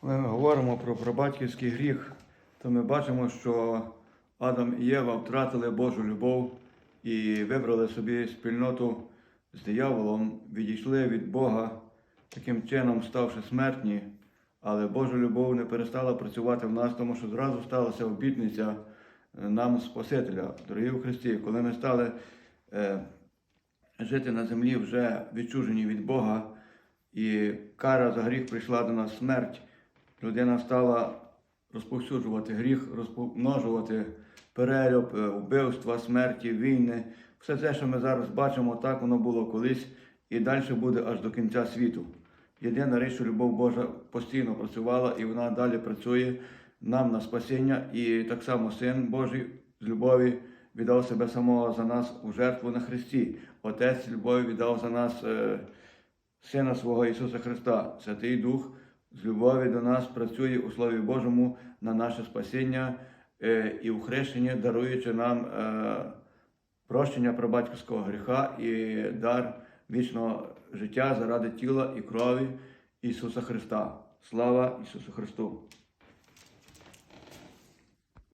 Коли ми говоримо про прабатьківський гріх, то ми бачимо, що Адам і Єва втратили Божу любов і вибрали собі спільноту з дияволом, відійшли від Бога, таким чином ставши смертні. Але Божа любов не перестала працювати в нас, тому що зразу сталася обітниця е, нам Спасителя, дорогі в Христі. Коли ми стали е, жити на землі вже відчужені від Бога, і кара за гріх прийшла до нас смерть, людина стала розповсюджувати гріх, розмножувати перельоп, е, вбивства, смерті, війни. Все це, що ми зараз бачимо, так воно було колись і далі буде аж до кінця світу. Єдина річ, що любов Божа постійно працювала і вона далі працює нам на спасіння. І так само Син Божий з любові віддав себе самого за нас у жертву на Христі. Отець з любові віддав за нас е, Сина свого Ісуса Христа. Святий Дух з любові до нас працює у Слові Божому на наше спасіння е, і у хрещенні, даруючи нам е, прощення про батьківського гріха і дар вічного життя заради тіла і крові Ісуса Христа. Слава Ісусу Христу!